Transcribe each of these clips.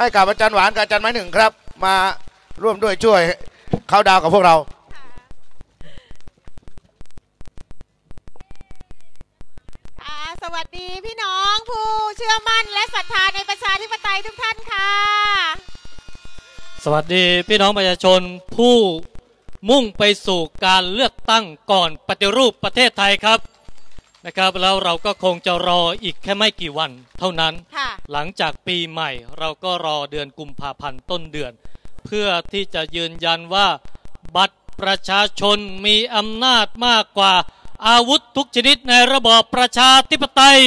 ให้กับอาจารย์หวานกับอาจารย์ไม้หนึ่งครับ มาร่วมด้วยช่วยเข้าดาวกับพวกเราค่ะสวัสดีพี่น้องผู้เชื่อมั่นและศรัทธาในประชาธิปไตยทุกท่านค่ะ สวัสดีพี่น้องประชาชนผู้มุ่งไปสู่การเลือกตั้งก่อนปฏิรูปประเทศไทยครับ นะครับแล้วเราก็คงจะรออีกแค่ไม่กี่วัน เท่านั้นค่ะหลังจากปีใหม่เราก็รอเดือนกุมภาพันธ์ต้นเดือน เพื่อที่จะยืนยันว่า บัตรประชาชนมีอำนาจมากกว่าอาวุธทุกชนิดในระบอบประชาธิปไตย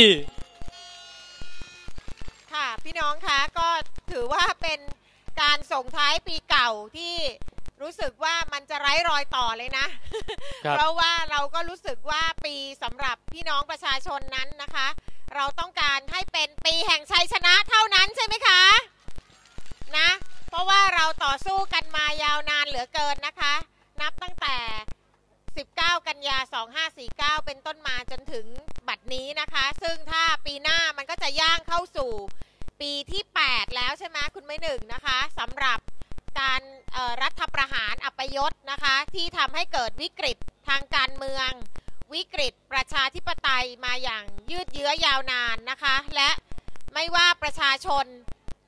ค่ะพี่น้องคะก็ถือว่าเป็นการส่งท้ายปีเก่าที่ รู้สึกว่ามันจะไร้รอยต่อเลยนะครับเพราะว่าเราก็รู้สึกว่าปีสำหรับพี่น้องประชาชนนั้นนะคะ เราต้องการให้เป็นปีแห่งชัยชนะเท่านั้นใช่ไหมคะนะเพราะว่าเราต่อสู้กันมายาวนานเหลือเกินนะคะ นับตั้งแต่ 19 กันยา 2549 เป็นต้นมาจนถึงบัดนี้นะคะ ซึ่งถ้าปีหน้ามันก็จะย่างเข้าสู่ปีที่ 8 แล้วใช่ไหมคุณไม่หนึ่งนะคะสำหรับ การรัฐประหารอัปยศนะคะที่ทำให้เกิดวิกฤตทางการเมือง วิกฤตประชาธิปไตยมาอย่างยืดเยื้อยาวนานนะคะ และไม่ว่าประชาชน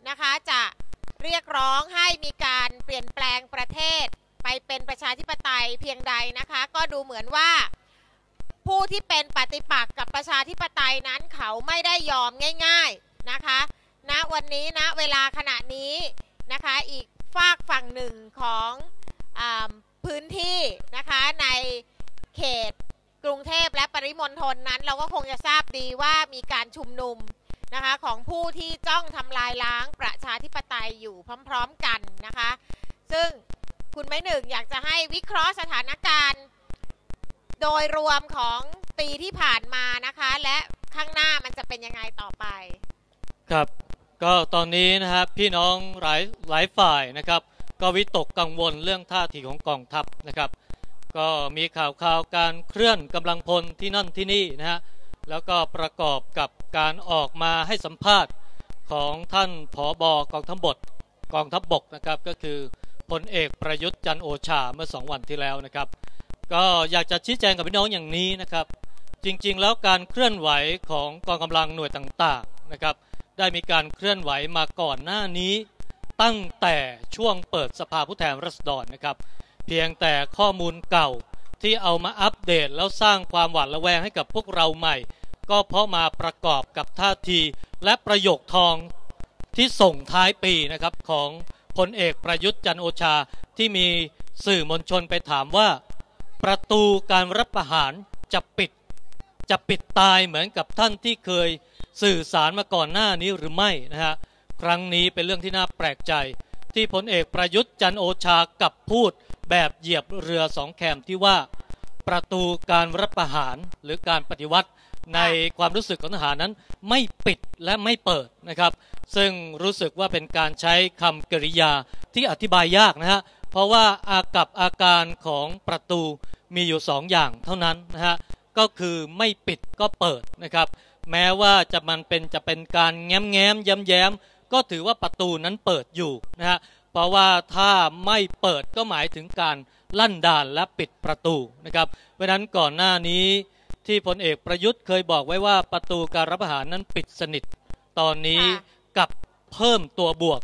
นะคะจะเรียกร้องให้มีการเปลี่ยนแปลงประเทศ ไปเป็นประชาธิปไตยเพียงใดนะคะ ก็ดูเหมือนว่า ผู้ที่เป็นปฏิปักษ์กับประชาธิปไตยนั้นเขาไม่ได้ยอมง่าย ๆนะคะณนะวันนี้ณนะเวลาขณะนี้นะคะอีก ฝากฝั่งหนึ่งของอพื้นที่นะคะในเขตกรุงเทพและปริมณฑลนั้น เราก็คงจะทราบดีว่ามีการชุมนุมนะคะของผู้ที่จ้องทำลายล้างประชาธิปไตยอยู่พร้อมๆกันนะคะ ซึ่งคุณไม่หนึ่งอยากจะให้วิเคราะห์สถานการณ์ โดยรวมของปีที่ผ่านมานะคะ และข้างหน้ามันจะเป็นยังไงต่อไป ครับ ก็ตอนนี้นะครับพี่น้องหลายหลายฝ่ายนะครับ ก็วิตกกังวลเรื่องท่าทีของกองทัพนะครับ ก็มีข่าวข่าวการเคลื่อนกำลังพลที่นั่นที่นี่นะฮะแล้วก็ประกอบกับการออกมาให้สัมภาษณ์ของท่านผอบอกองทัพบกกองทัพบกนะครับก็คือพลเอกประยุทธ์จันโอชาเมื่อสองวันที่แล้วนะครับ ก็อยากจะชี้แจงกับพี่น้องอย่างนี้นะครับ จริงๆ แล้วการเคลื่อนไหวของกองกำลังหน่วยต่างๆนะครับ ได้มีการเคลื่อนไหวมาก่อนหน้านี้ ตั้งแต่ช่วงเปิดสภาผู้แทนราษฎรนะครับ เพียงแต่ข้อมูลเก่าที่เอามาอัปเดตแล้วสร้างความหวาดระแวงให้กับพวกเราใหม่ ก็เพราะมาประกอบกับท่าทีและประโยคทองที่ส่งท้ายปีนะครับของพลเอกประยุทธ์จันโอชาที่มีสื่อมวลชนไปถามว่า ประตูการรับประหารจะปิด จะปิดตายเหมือนกับท่านที่เคย สื่อสารมาก่อนหน้านี้หรือไม่นะฮะครั้งนี้เป็นเรื่องที่น่าแปลกใจ ที่พลเอกประยุทธ์จันโอชากับพูดแบบเหยียบเรือสองแคมที่ว่า ประตูการรับประหารหรือการปฏิวัติในความรู้สึกของทหารนั้นไม่ปิดและไม่เปิดนะครับ ซึ่งรู้สึกว่าเป็นการใช้คำกริยาที่อธิบายยากนะฮะเพราะว่าอากับอาการของประตูมีอยู่สองอย่างเท่านั้นนะฮะก็คือไม่ปิดก็เปิดนะครับ แม้ว่าจะมันเป็นจะเป็นการแง้มแง้มย้ำแย้มก็ถือว่าประตูนั้นเปิดอยู่นะฮะเพราะว่าถ้าไม่เปิดก็หมายถึงการลั่นด่านและปิดประตูนะครับเพราะฉะนั้นก่อนหน้านี้ที่พลเอกประยุทธ์เคยบอกไว้ว่าประตูการรับประหารนั้นปิดสนิท ตอนนี้ค่ะกับเพิ่มตัวบวก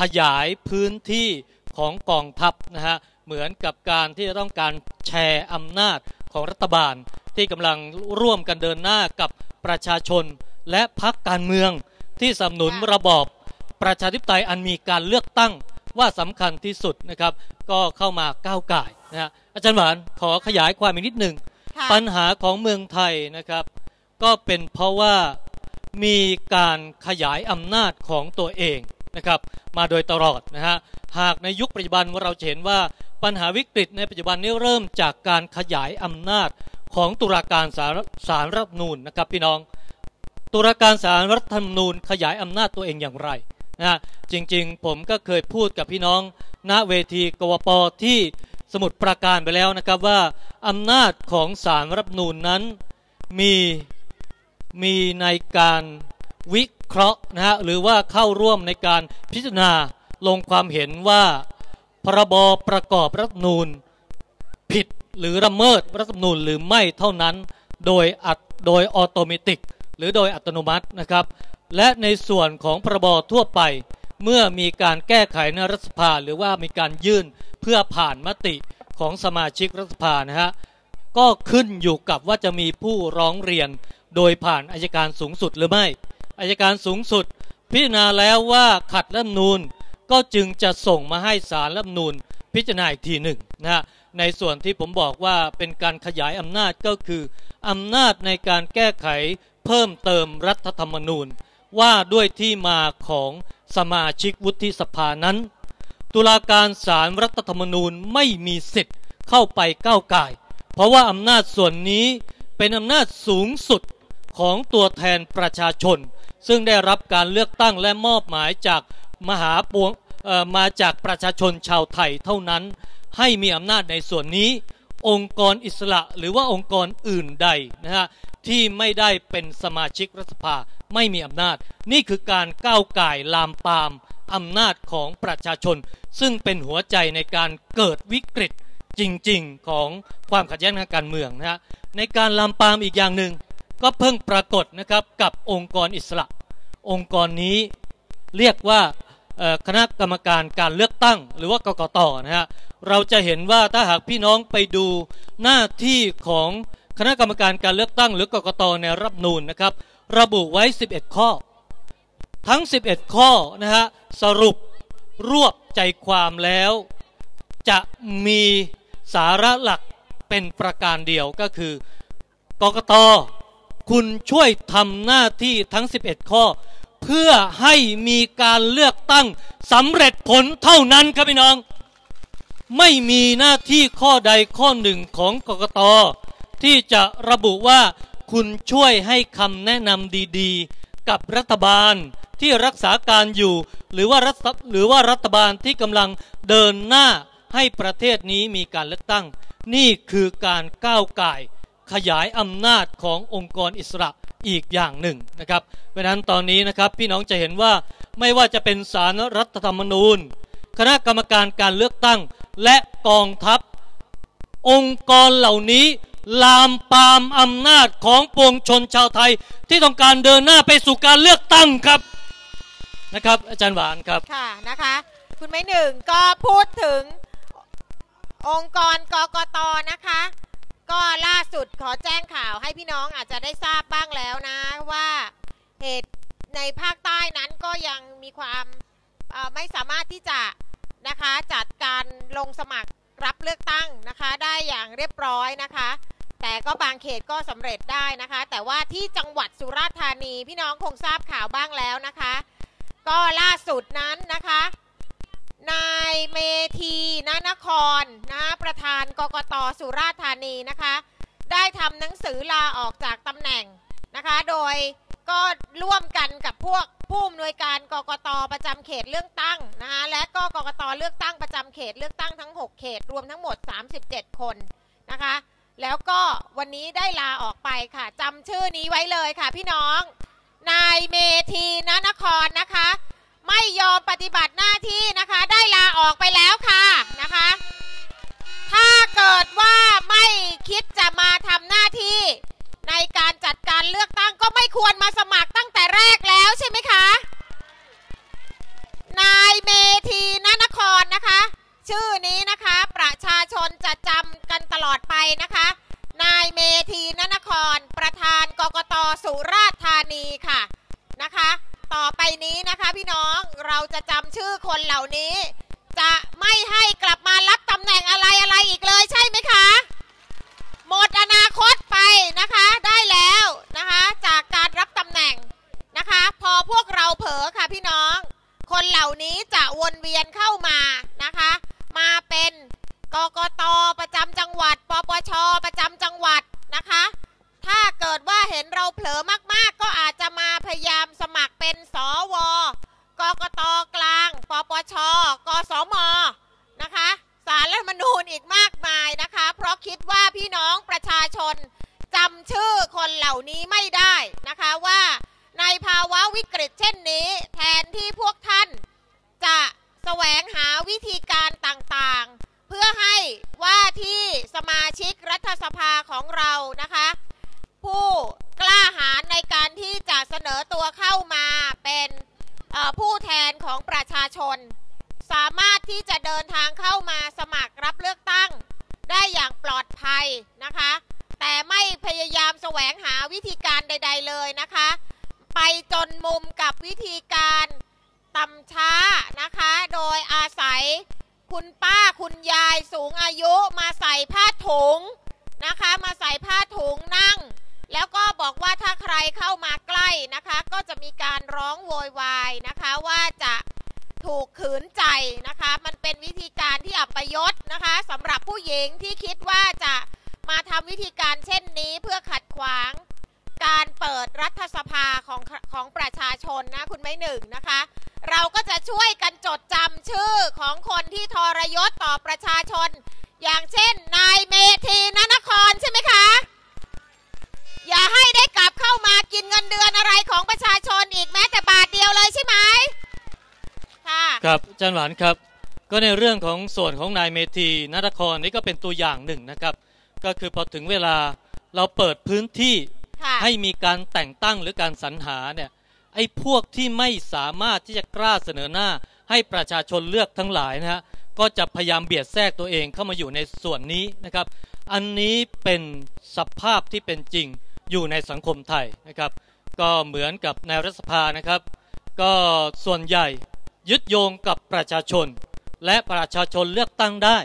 ขยายพื้นที่ของกองทัพนะฮะเหมือนกับการที่จะต้องการแชร์อำนาจของรัฐบาล ที่กำลังร่วมกันเดินหน้ากับประชาชนและพักการเมืองที่สนับสนุนค่ะระบอบประชาธิปไตยอันมีการเลือกตั้งว่าสำคัญที่สุดนะครับ ก็เข้ามาก้าวไก่ายนะฮะอาจารย์หวานขอขยายความอีกนิดหนึ่งค่ะปัญหาของเมืองไทยนะครับ ก็เป็นเพราะว่ามีการขยายอำนาจของตัวเองนะครับ มาโดยตลอดนะฮะหากในยุคปัจจุบันเราจะเห็นว่าปัญหาวิกฤตในปัจจุบันนี้เริ่มจากการขยายอำนาจ ของตุลาการสารสารรัฐนูญนะครับพี่น้อง ตุลาการสารรัฐธรรมนูญขยายอำนาจตัวเองอย่างไรนะฮะจริงๆ ผมก็เคยพูดกับพี่น้องณเวทีกวปที่สมุดประการไปแล้วนะครับว่าอำนาจของสารรัฐนูญนั้นมีมีในการวิเคราะห์นะฮะหรือว่าเข้าร่วมในการพิจารณาลงความเห็นว่าพรบประกอบรัฐนูญ หรือละเมิดรัฐธรรมนูญหรือไม่เท่านั้น โดยอัตโดยออโตเมติก หรือโดยอัตโนมัตินะครับ และในส่วนของพรบทั่วไป เมื่อมีการแก้ไขในรัฐสภา หรือว่ามีการยื่นเพื่อผ่านมติของสมาชิกรัฐสภานะฮะก็ขึ้นอยู่กับว่าจะมีผู้ร้องเรียน โดยผ่านอายการสูงสุดหรือไม่อายการสูงสุด พิจารณาแล้วว่าขัดรัฐมนูญก็จึงจะส่งมาให้ศาลรัฐมนูญพิจารณาอีกทีหนึ่งนะฮะ ในส่วนที่ผมบอกว่าเป็นการขยายอำนาจก็คืออำนาจในการแก้ไขเพิ่มเติมรัฐธรรมนูญ ว่าด้วยที่มาของสมาชิกวุฒิสภานั้น ตุลาการศาลรัฐธรรมนูญไม่มีสิทธิ์เข้าไปก้าวไก่เพราะว่าอำนาจส่วนนี้เป็นอำนาจสูงสุดของตัวแทนประชาชน ซึ่งได้รับการเลือกตั้งและมอบหมายจากมหาปวง มาจากประชาชนชาวไทยเท่านั้น ให้มีอำนาจในส่วนนี้ องค์กรอิสระหรือว่าองค์กรอื่นใดนะฮะที่ไม่ได้เป็นสมาชิกรัฐสภาไม่มีอำนาจ นี่คือการก้าวไก่ลามปามอำนาจของประชาชน ซึ่งเป็นหัวใจในการเกิดวิกฤตจริง ๆ ของความขัดแย้งทางการเมืองนะฮะในการลามปามอีกอย่างหนึ่งก็เพิ่งปรากฏนะครับกับองค์กรอิสระ องค์กรนี้เรียกว่า คณะกรรมการการเลือกตั้ง หรือว่ากกตนะฮะเราจะเห็นว่าถ้าหากพี่น้องไปดูหน้าที่ของคณะกรรมการการเลือกตั้ง หรือกกตในรับนูนนะครับ ระบุไว้ 11 ข้อ ทั้ง 11 ข้อนะฮะสรุปรวบใจความแล้ว จะมีสาระหลักเป็นประการเดียวก็คือกกตคุณช่วยทำหน้าที่ทั้ง 11 ข้อ เพื่อให้มีการเลือกตั้งสำเร็จผลเท่านั้นครับพี่น้อง ไม่มีหน้าที่ข้อใดข้อหนึ่งของกกตที่จะระบุว่าคุณช่วยให้คำแนะนำดีๆ กับรัฐบาลที่รักษาการอยู่ หรือว่ารัฐหรือว่ารัฐบาลที่กำลังเดินหน้าให้ประเทศนี้มีการเลือกตั้ง นี่คือการก้าวไก่ขยายอำนาจขององค์กรอิสระ อีกอย่างหนึ่งนะครับเพราะนั้นตอนนี้นะครับพี่น้องจะเห็นว่าไม่ว่าจะเป็นสารรัฐธรรมนูญ คณะกรรมการการเลือกตั้ง และกองทัพ องค์กรเหล่านี้ ลามปามอำนาจของปวงชนชาวไทย ที่ต้องการเดินหน้าไปสู่การเลือกตั้งครับนะครับ อาจารย์หวานครับค่ะนะคะคุณไม่หนึ่งก็พูดถึงองค์กรกกตนะคะ ก็ล่าสุดขอแจ้งข่าวให้พี่น้องอาจจะได้ทราบางแล้วนะว่าเหตุในภาคใต้นั้นก็ยังมีความไม่สามารถที่จะนะคะจัดการลงสมัครรับเลือกตั้งนะคะ ได้อย่างเรียบร้อยนะคะ แต่ก็บางเขตก็สำเร็จได้นะคะ แต่ว่าที่จังหวัดสุราษฎร์ธานีพี่น้องคงทราบข่าวบ้างแล้วนะคะ ก็ล่าสุดนั้นนะคะนายเมธีนนครนะประธานกกตสุราษฎร์ธานีนะคะ ได้ทำหนังสือลาออกจากตำแหน่ง นะคะ โดยก็ร่วมกันกับพวกผู้อำนวยการกกตประจำเขตเลือกตั้งนะคะและก็กกตเลือกตั้งประจำเขตเลือกตั้งทั้ง 6 เขต รวมทั้งหมด 37 คนนะคะ แล้วก็วันนี้ได้ลาออกไปค่ะจำชื่อนี้ไว้เลยค่ะพี่น้อง นายเมธีนนครนะคะ ไม่ยอมปฏิบัติหน้าที่นะคะ ได้ลาออกไปแล้วค่ะนะคะ ถ้าเกิดว่าไม่คิดจะมาทำหน้าที่ ในการจัดการเลือกตั้งก็ไม่ควรมาสมัครตั้งแต่แรกแล้วใช่ไหมคะ นายเมธีนนครนะคะ ชื่อนี้นะคะประชาชนจะจำกันตลอดไปนะคะ นายเมธีนนคร ประธานกกตสุราษฎร์ธานีค่ะนะคะ ต่อไปนี้นะคะพี่น้องเราจะจำชื่อคนเหล่านี้ จะไม่ให้กลับมารับตำแหน่งอะไรอะไรอีกเลยใช่ไหมคะหมดอนาคตไปนะคะได้แล้วนะคะจากการรับตำแหน่งนะคะ พอพวกเราเผลอค่ะพี่น้อง คนเหล่านี้จะวนเวียนเข้ามานะคะมาเป็นกกตประจำจังหวัด ปปชประจำจังหวัดนะคะ ถ้าเกิดว่าเห็นเราเผลอมากๆ ก็อาจจะมาพยายามสมัครเป็นสวกกตกลาง ปปชกสมนะคะ สารรัฐมนูญอีกมากมายนะคะ เพราะคิดว่าพี่น้องประชาชนจำชื่อคนเหล่านี้ไม่ได้นะคะว่าในภาวะวิกฤตเช่น มาชิกรัฐสภาของเรานะคะ ผู้กล้าหาญในการที่จะ เสนอตัวเข้ามาเป็นผู้แทนของประชาชน สามารถที่จะเดินทางเข้ามาสมัครรับเลือกตั้ง ได้อย่างปลอดภัยนะคะ แต่ไม่พยายามแสวงหาวิธีการใด ๆ เลยนะคะ ไปจนมุมกับวิธีการต่ำช้านะคะ โดยอาศัยคุณป้าคุณยายสูงอายุมาใส่ผ้าถุงนะคะ มาใส่ผ้าถุงนั่ง แล้วก็บอกว่าถ้าใครเข้ามาใกล้นะคะ ก็จะมีการร้องโวยวายนะคะว่าจะถูกขืนใจนะคะ มันเป็นวิธีการที่อัปยศนะคะสำหรับผู้หญิงที่คิดว่าจะมาทำวิธีการเช่นนี้เพื่อขัดขวาง การเปิดรัฐสภาของของประชาชนนะคุณไม่หนึ่งนะคะ เราก็จะช่วยกันจดจำชื่อของคนที่ทรยศต่อประชาชน อย่างเช่นนายเมธีนนครใช่ไหมคะ อย่าให้ได้กลับเข้ามากินเงินเดือนอะไรของประชาชนอีกแม้แต่บาทเดียวเลยใช่ไหมค่ะครับอาจารย์หวานครับ ก็ในเรื่องของส่วนของนายเมธีนนครนี่ก็เป็นตัวอย่างหนึ่งนะครับ ก็คือพอถึงเวลาเราเปิดพื้นที่ค่ะให้มีการแต่งตั้งหรือการสรรหาเนี่ยไอ้พวกที่ไม่สามารถที่จะกล้าเสนอหน้า ให้ประชาชนเลือกทั้งหลายนะฮะก็จะพยายามเบียดแทรกตัวเองเข้ามาอยู่ในส่วนนี้นะครับ อันนี้เป็นสภาพที่เป็นจริง อยู่ในสังคมไทยนะครับ ก็เหมือนกับในรัฐสภานะครับ ก็ส่วนใหญ่ยึดโยงกับประชาชน และประชาชนเลือกตั้งได้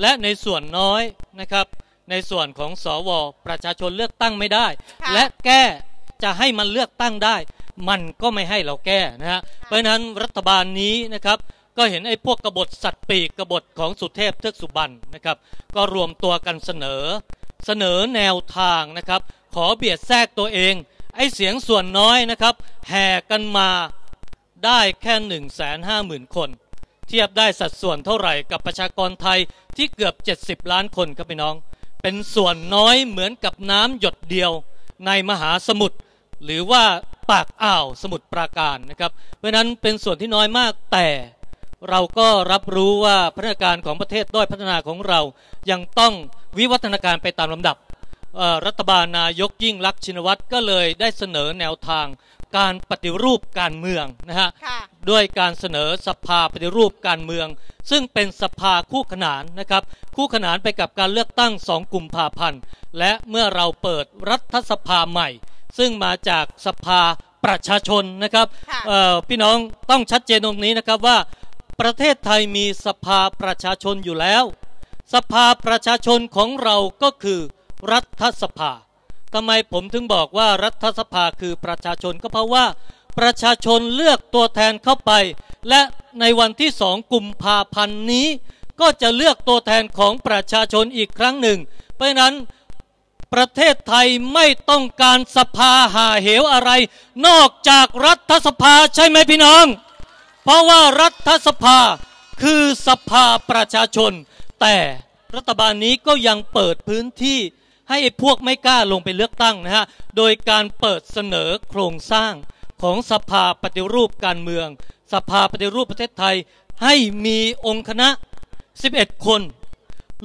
และในส่วนน้อยนะครับ ในส่วนของสวประชาชนเลือกตั้งไม่ได้ค่ะและแก้จะให้มันเลือกตั้งได้ มันก็ไม่ให้เราแก้นะฮะเพราะฉะนั้นรัฐบาลนี้นะครับก็เห็นไอ้พวกกบฏสัตว์ปีกกบฏของสุเทพเทือกสุบรรณนะครับ ก็รวมตัวกันเสนอเสนอแนวทางนะครับข อเบียดแทรกตัวเอง ไอ้เสียงส่วนน้อยนะครับ แห่กันมาได้แค่1นึ่งแสนห้าหมื่นคน เทียบได้สัดส่วนเท่าไหร่กับประชากรไทยที่เกือบ 70 ล้านคนครับพี่น้อง เป็นส่วนน้อยเหมือนกับน้ำหยดเดียวในมหาสมุทรหรือว่าปากอ่าวสมุทรปราการนะครับ เพราะนั้นเป็นส่วนที่น้อยมากแต่เราก็รับรู้ว่าพัฒนาการของประเทศด้อยพัฒนาของเรายังต้องวิวัฒนาการไปตามลำดับ รัฐบาลนายกยิ่งลักษณ์ชินวัตรก็เลยได้เสนอแนวทางการปฏิรูปการเมืองนะฮะค่ะด้วยการเสนอสภาปฏิรูปการเมือง ซึ่งเป็นสภาคู่ขนานนะครับ คู่ขนานไปกับการเลือกตั้ง2กุมภาพันธ์และเมื่อเราเปิดรัฐสภาใหม่ ซึ่งมาจากสภาประชาชนนะครับค่ะเอ่อพี่น้องต้องชัดเจนตรงนี้นะครับว่า ประเทศไทยมีสภาประชาชนอยู่แล้ว สภาประชาชนของเราก็คือ รัฐสภาทำไมผมถึงบอกว่ารัฐสภาคือประชาชนก็เพราะว่าประชาชนเลือกตัวแทนเข้าไป และในวันที่สองกุมภาพันธ์นี้ ก็จะเลือกตัวแทนของประชาชนอีกครั้งหนึ่ง เพราะนั้นประเทศไทยไม่ต้องการสภาหาเหวอะไร นอกจากรัฐสภาใช่ไหมพี่น้อง เพราะว่ารัฐสภาคือสภาประชาชน แต่รัฐบาลนี้ก็ยังเปิดพื้นที่ ให้ไอ้พวกไม่กล้าลงไปเลือกตั้งนะฮะ โดยการเปิดเสนอโครงสร้างของสภาปฏิรูปการเมือง สภาปฏิรูปประเทศไทย ให้มีองค์คณะ 11 คน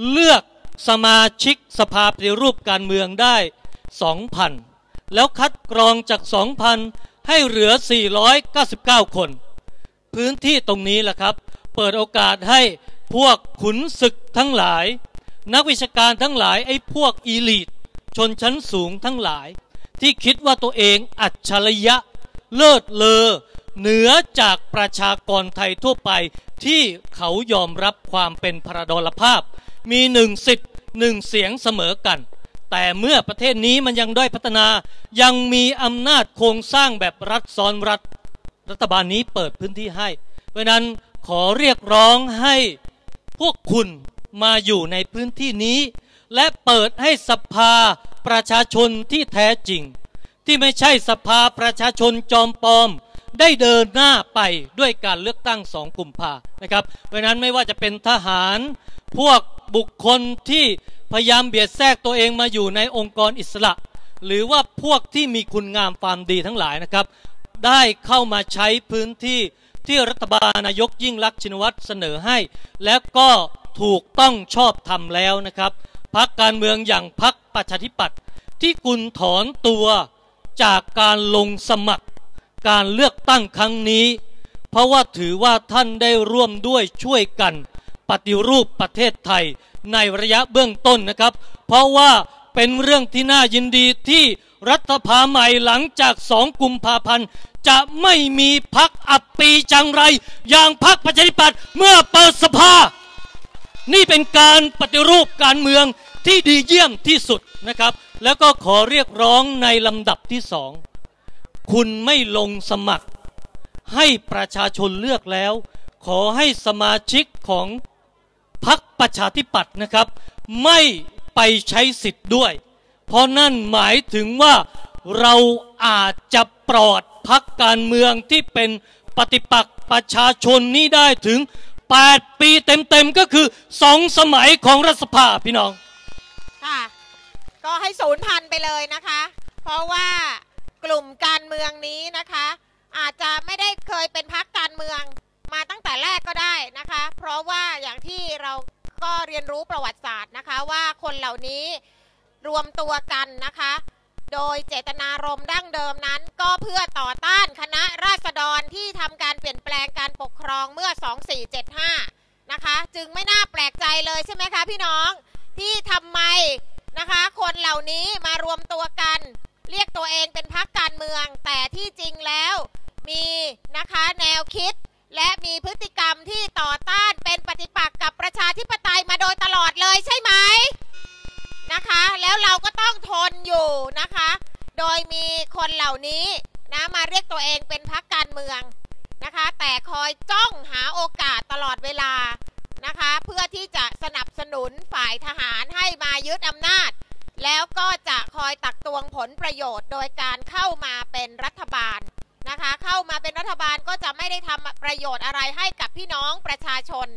เลือกสมาชิกสภาปฏิรูปการเมืองได้ 2,000 แล้วคัดกรองจาก 2,000 ให้เหลือ 499 คน พื้นที่ตรงนี้แหละครับ เปิดโอกาสให้พวกขุนศึกทั้งหลาย นักวิชาการทั้งหลายไอ้พวกอีลีทชนชั้นสูงทั้งหลาย ที่คิดว่าตัวเองอัจฉริยะเลิศเลอเหนือจากประชากรไทยทั่วไปที่เขายอมรับความเป็นพระดลภาพ มีหนึ่งสิทธิ์หนึ่งเสียงเสมอกัน แต่เมื่อประเทศนี้มันยังด้อยพัฒนายังมีอำนาจโครงสร้างแบบรัฐซ้อนรัฐ รัฐบาลนี้เปิดพื้นที่ให้ เพราะนั้นขอเรียกร้องให้พวกคุณ มาอยู่ในพื้นที่นี้ และเปิดให้สภาประชาชนที่แท้จริง ที่ไม่ใช่สภาประชาชนจอมปลอม ได้เดินหน้าไปด้วยการเลือกตั้งสองกุมภานะครับเพราะฉะนั้นไม่ว่าจะเป็นทหารพวกบุคคลที่พยายามเบียดแทรกตัวเองมาอยู่ในองค์กรอิสระ หรือว่าพวกที่มีคุณงามความดีทั้งหลายนะครับ ได้เข้ามาใช้พื้นที่ที่รัฐบาลนายกยิ่งลักษณ์ชินวัตรเสนอให้ และก็ ถูกต้องชอบทำแล้วนะครับพักการเมืองอย่างพักประชาธิปัตย์ที่คุณถอนตัวจากการลงสมัคร การเลือกตั้งครั้งนี้ เพราะว่าถือว่าท่านได้ร่วมด้วยช่วยกันปฏิรูปประเทศไทยในระยะเบื้องต้นนะครับ เพราะว่าเป็นเรื่องที่น่ายินดีที่รัฐภาใหม่หลังจากสองกุมภาพันธ์จะไม่มีพักอับปีจังไร อย่างพักประชาธิปัตย์เมื่อเปิดสภา นี่เป็นการปฏิรูปการเมืองที่ดีเยี่ยมที่สุดนะครับ แล้วก็ขอเรียกร้องในลำดับที่สองคุณไม่ลงสมัคร ให้ประชาชนเลือกแล้ว ขอให้สมาชิกของพักประชาธิปัตย์นะครับ ไม่ไปใช้สิทธิ์ด้วย เพราะนั่นหมายถึงว่าเราอาจจะปลอดพักการเมืองที่เป็นปฏิปักษ์ประชาชนนี้ได้ถึง 8 ปีเต็มๆ ก็คือสองสมัยของรัฐสภาพี่น้อง ค่ะ ก็ให้ศูนย์พันไปเลยนะคะ เพราะว่ากลุ่มการเมืองนี้นะคะ อาจจะไม่ได้เคยเป็นพักการเมืองมาตั้งแต่แรกก็ได้นะคะ เพราะว่าอย่างที่เราก็เรียนรู้ประวัติศาสตร์นะคะว่าคนเหล่านี้รวมตัวกันนะคะ โดยเจตนารมณ์ดั้งเดิมนั้น ก็เพื่อต่อต้านคณะราษฎรที่ทำการเปลี่ยนแปลง ปกครองเมื่อ 2475 นะคะ จึงไม่น่าแปลกใจเลยใช่ไหมคะพี่น้องที่ทำไมนะคะ คนเหล่านี้มารวมตัวกัน เรียกตัวเองเป็นพรรคการเมือง แต่ที่จริงแล้วมีนะคะแนวคิด และมีพฤติกรรมที่ต่อต้านเป็นปฏิปักษ์กับประชาธิปไตยมาโดยตลอดเลยใช่ไหมนะคะ แล้วเราก็ต้องทนอยู่นะคะ โดยมีคนเหล่านี้นะมาเรียกตัวเองเป็นพรรคการเมือง นะคะ แต่คอยจ้องหาโอกาสตลอดเวลานะคะ เพื่อที่จะสนับสนุนฝ่ายทหารให้มายึดอำนาจ แล้วก็จะคอยตักตวงผลประโยชน์ โดยการเข้ามาเป็นรัฐบาลนะคะ เข้ามาเป็นรัฐบาลก็จะไม่ได้ทำประโยชน์อะไรให้กับพี่น้องประชาชน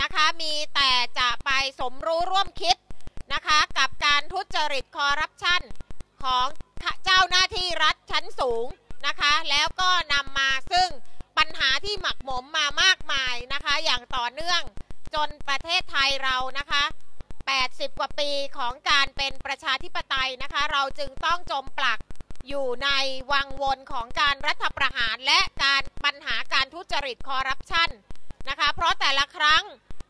นะคะ มีแต่จะไปสมรู้ร่วมคิดนะคะ กับการทุจริตคอร์รัปชันของเจ้าหน้าที่รัฐชั้นสูงนะคะ แล้วก็นำมาซึ่ง ปัญหาที่หมักหมมมามากมายนะคะ อย่างต่อเนื่องจนประเทศไทยเรานะคะ 80 กว่าปีของการเป็นประชาธิปไตยนะคะ เราจึงต้องจมปลักอยู่ในวังวนของการรัฐประหารและการปัญหาการทุจริตคอร์รัปชันนะคะ เพราะแต่ละครั้ง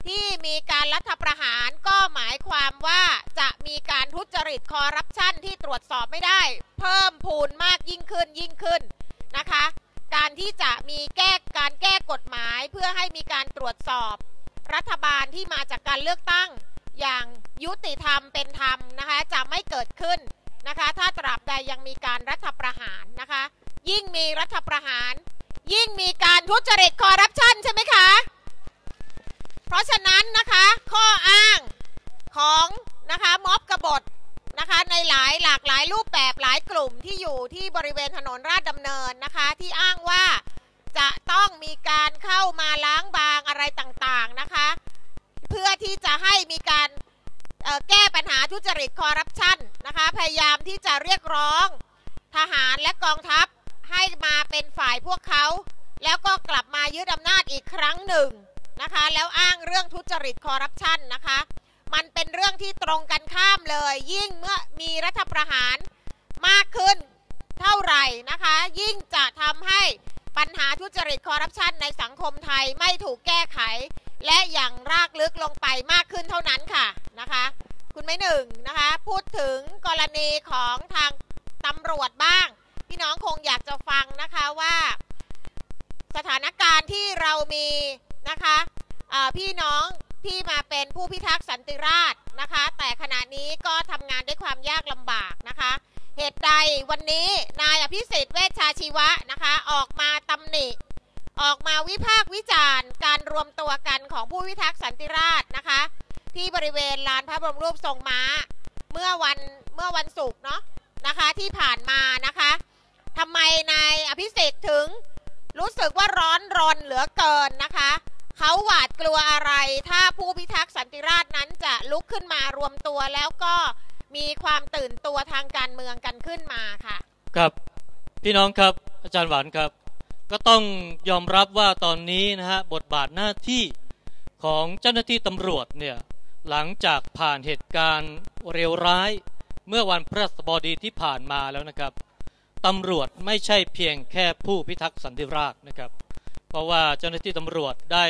ที่มีการรัฐประหารก็หมายความว่าจะมีการทุจริตคอร์รัปชันที่ตรวจสอบไม่ได้ เพิ่มพูนมากยิ่งขึ้นยิ่งขึ้นนะคะ การที่จะมีแก้การแก้กฎหมายเพื่อให้มีการตรวจสอบ รัฐบาลที่มาจากการเลือกตั้ง อย่างยุติธรรมเป็นธรรมนะคะจะไม่เกิดขึ้นนะคะ ถ้าตราบใดยังมีการรัฐประหารนะคะ ยิ่งมีรัฐประหาร ยิ่งมีการทุจริตคอร์รัปชันใช่ไหมคะ เพราะฉะนั้นนะคะข้ออ้างของนะคะม็อบกบฏ นะคะ ในหลายหลากหลายรูปแบบหลายกลุ่มที่อยู่ที่บริเวณถนนราชดำเนินนะคะ ที่อ้างว่าจะต้องมีการเข้ามาล้างบางอะไรต่างๆนะคะ เพื่อที่จะให้มีการแก้ปัญหาทุจริตคอร์รัปชันนะคะ พยายามที่จะเรียกร้องทหารและกองทัพให้มาเป็นฝ่ายพวกเขา แล้วก็กลับมายึดอำนาจอีกครั้งหนึ่งนะคะ แล้วอ้างเรื่องทุจริตคอร์รัปชันนะคะ มันเป็นเรื่องที่ตรงกันข้ามเลย ยิ่งเมื่อมีรัฐประหารมากขึ้นเท่าไหร่นะคะ ยิ่งจะทำให้ปัญหาทุจริตคอร์รัปชันในสังคมไทยไม่ถูกแก้ไข และอย่างรากลึกลงไปมากขึ้นเท่านั้นค่ะนะคะ คุณไม่หนึ่งนะคะ พูดถึงกรณีของทางตำรวจบ้าง พี่น้องคงอยากจะฟังนะคะว่า สถานการณ์ที่เรามีนะคะพี่น้อง ที่มาเป็นผู้พิทักษ์สันติราษฎร์นะคะ แต่ขณะนี้ก็ทำงานด้วยความยากลำบากนะคะ เหตุใดวันนี้นายอภิสิทธิ์เวชชาชีวะนะคะ ออกมาตำหนิ ออกมาวิพากษ์วิจารณ์ การรวมตัวกันของผู้พิทักษ์สันติราษฎร์นะคะ ที่บริเวณลานพระบรมรูปทรงม้า เมื่อวันเมื่อวันศุกร์เนาะนะคะที่ผ่านมานะคะทำไมนายอภิสิทธิ์ถึงรู้สึกว่าร้อนรนเหลือเกินนะคะ เขาหวาดกลัวอะไร ถ้าผู้พิทักษ์สันติราษฎร์นั้นจะลุกขึ้นมารวมตัวแล้วก็มีความตื่นตัวทางการเมืองกันขึ้นมาค่ะ ครับ พี่น้องครับอาจารย์หวานครับ ก็ต้องยอมรับว่าตอนนี้นะฮะบทบาทหน้าที่ของเจ้าหน้าที่ตำรวจเนี่ยหลังจากผ่านเหตุการณ์เลวร้าย เมื่อวันพฤหัสบดีที่ผ่านมาแล้วนะครับตำรวจไม่ใช่เพียงแค่ผู้พิทักษ์สันติราษฎร์นะครับ เพราะว่าเจ้าหน้าที่ตำรวจได้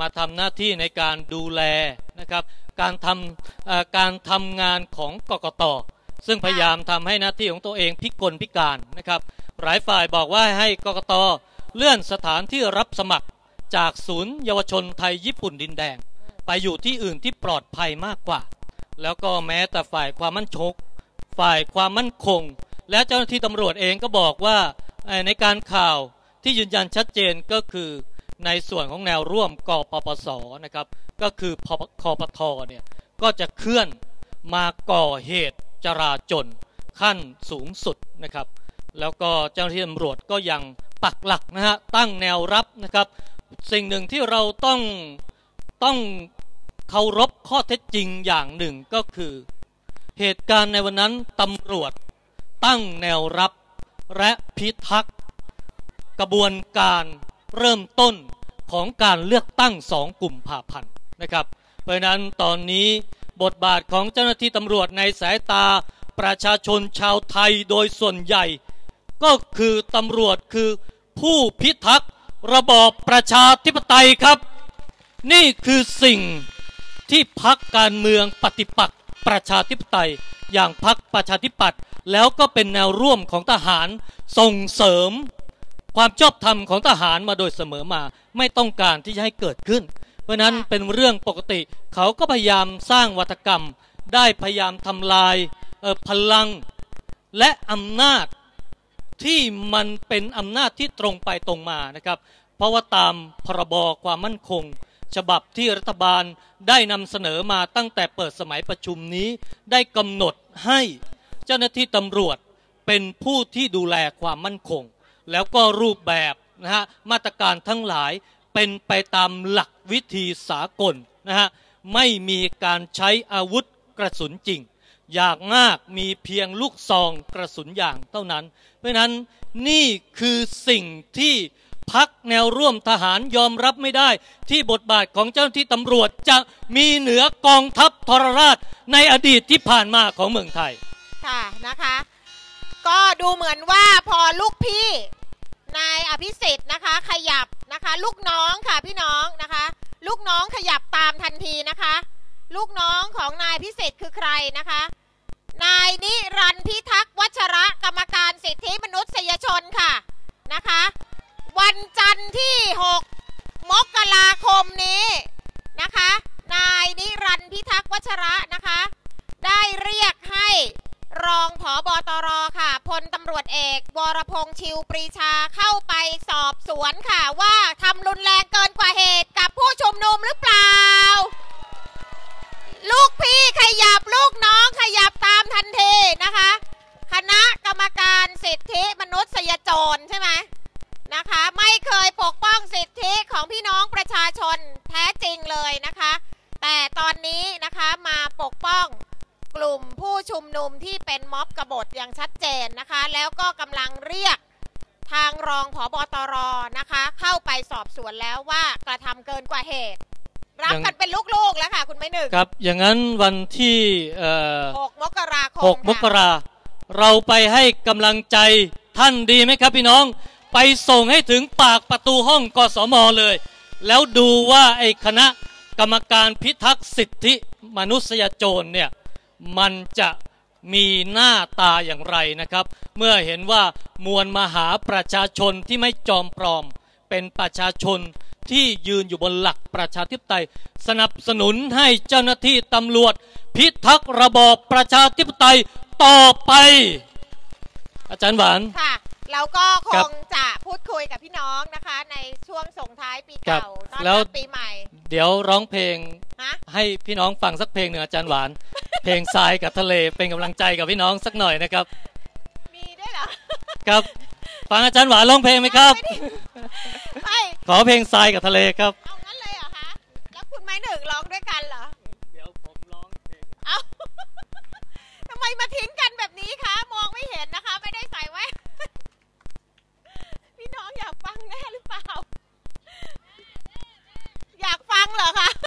มาทำหน้าที่ในการดูแลนะครับ การทำการทำงานของกกตซึ่งพยายามทำให้หน้าที่ของตัวเองพิกลพิการนะครับหลายฝ่ายบอกว่าให้กกตเลื่อนสถานที่รับสมัครจากศูนย์เยาวชนไทยญี่ปุ่นดินแดง ไปอยู่ที่อื่นที่ปลอดภัยมากกว่า แล้วก็แม้แต่ฝ่ายความมั่นคงฝ่ายความมั่นคง และเจ้าหน้าที่ตำรวจเองก็บอกว่าในการข่าว ที่ยืนยันชัดเจนก็คือในส่วนของแนวร่วมกปปสนะครับก็คือพคปทเนี่ยก็จะเคลื่อนมาก่อเหตุจราจนขั้นสูงสุดนะครับ แล้วก็เจ้าหน้าที่ตำรวจก็ยังปักหลักนะฮะตั้งแนวรับนะครับ สิ่งหนึ่งที่เราต้องต้องเคารพข้อเท็จจริงอย่างหนึ่งก็คือ เหตุการณ์ในวันนั้นตำรวจตั้งแนวรับและพิทักษ์ กระบวนการเริ่มต้นของการเลือกตั้งสองกลุ่มผ่าพันธ์นะครับ เพราะฉะนั้นตอนนี้บทบาทของเจ้าหน้าที่ตำรวจในสายตาประชาชนชาวไทยโดยส่วนใหญ่ ก็คือตำรวจคือผู้พิทักษ์ระบอบประชาธิปไตยครับ นี่คือสิ่งที่พักการเมืองปฏิปักษ์ประชาธิปไตย อย่างพักประชาธิปัตย์แล้วก็เป็นแนวร่วมของทหารส่งเสริม ความชอบธรรมของทหารมาโดยเสมอมา ไม่ต้องการที่จะให้เกิดขึ้น เพราะฉะนั้นเป็นเรื่องปกติเขาก็พยายามสร้างวัตกรรม ได้พยายามทำลายเอ่อพลังและอำนาจที่มันเป็นอำนาจที่ตรงไปตรงมานะครับ เพราะว่าตามพรบความมั่นคง ฉบับที่รัฐบาลได้นำเสนอมาตั้งแต่เปิดสมัยประชุมนี้ ได้กำหนดให้เจ้าหน้าที่ตำรวจเป็นผู้ที่ดูแลความมั่นคง แล้วก็รูปแบบนะฮะมาตรการทั้งหลายเป็นไปตามหลักวิธีสากลนะฮะไม่มีการใช้อาวุธกระสุนจริง อยางมากมีเพียงลูกซองกระสุนยางเท่านั้น เพราะนั้นนี่คือสิ่งที่พักแนวร่วมทหารยอมรับไม่ได้ ที่บทบาทของเจ้าหน้าที่ตำรวจจะมีเหนือกองทัพทรราชในอดีตที่ผ่านมาของเมืองไทย ค่ะนะคะ ก็ดูเหมือนว่าพอลูกพี่นายอภิสิทธิ์นะคะ ข ยับนะคะ ลูกน้องค่ะพี่น้องนะคะ ลูกน้องขยับตามทันทีนะคะ ลูกน้องของนายพิสิทธิ์คือใครนะคะ นายนิรันพิทักษ์วัชระกรรมการสิทธิมนุษยชนค่ะนะคะ วันจันทร์ที่ 6 มกราคมนี้นะคะ นายนิรันพิทักษ์วัชระนะคะ ได้เรียกให้ รองผอบอตรค่ะพลตำรวจเอก วรพงษ์ชิวปรีชาเข้าไปสอบสวนค่ะว่าทำรุนแรงเกินกว่าเหตุกับผู้ชุมนุมหรือเปล่า ลูกพี่ขยับลูกน้องขยับตามทันทีนะคะ คณะกรรมการสิทธิมนุษยชนใช่ไหมนะคะ ไม่เคยปกป้องสิทธิของพี่น้องประชาชนแท้จริงเลยนะคะ แต่ตอนนี้นะคะมาปกป้องก ลุ่มผู้ชุมนุมที่เป็นม็อบกบฏอย่างชัดเจนนะคะ แล้วก็กำลังเรียกทางรองผอบอตรนะคะ เข้าไปสอบสวนแล้วว่ากระทำเกินกว่าเหตุ รับยังกันเป็นลูกๆแล้วค่ะ คุณไม่หนึ่งครับ อย่างนั้นวันที่เอ่อหกมกราคมหกมกค่ะราเราไปให้กำลังใจท่านดีไหมครับพี่น้อง ไปส่งให้ถึงปากประตูห้องกสมเลย แล้วดูว่าไอ้คณะกรรมการพิทักษ์สิทธิมนุษยชนเนี่ย มันจะมีหน้าตาอย่างไรนะครับ เมื่อเห็นว่ามวลมหาประชาชนที่ไม่จอมปลอม เป็นประชาชนที่ยืนอยู่บนหลักประชาธิปไตย สนับสนุนให้เจ้าหน้าที่ตำรวจ พิทักษ์ระบอบประชาธิปไตยต่อไป อาจารย์หวานค่ะเราก็คครับงจะพูดคุยกับพี่น้องนะคะ ในช่วงส่งท้ายปีครับเก่าต้อนแล้รัวบปีใหม่ เดี๋ยวร้องเพลงฮะให้พี่น้องฟังสักเพลงหนึ่งอาจารย์หวาน เพลงทรายกับทะเลเป็นกำลังใจกับพี่น้องสักหน่อยนะครับ มีด้วยเหรอ ครับ ฟังอาจารย์หวานร้องเพลงไหมครับไปขอเพลงทรายกับทะเลครับ เอางั้นเลยเหรอคะ แล้วคุณไม้หนึ่งร้องด้วยกันเหรอ เดี๋ยวผมร้องเพลง เอาทำไมมาทิ้งกันแบบนี้คะ มองไม่เห็นนะคะ ไม่ได้ใส่ไว้ พี่น้องอยากฟังแน่หรือเปล่า อยากฟังเหรอคะ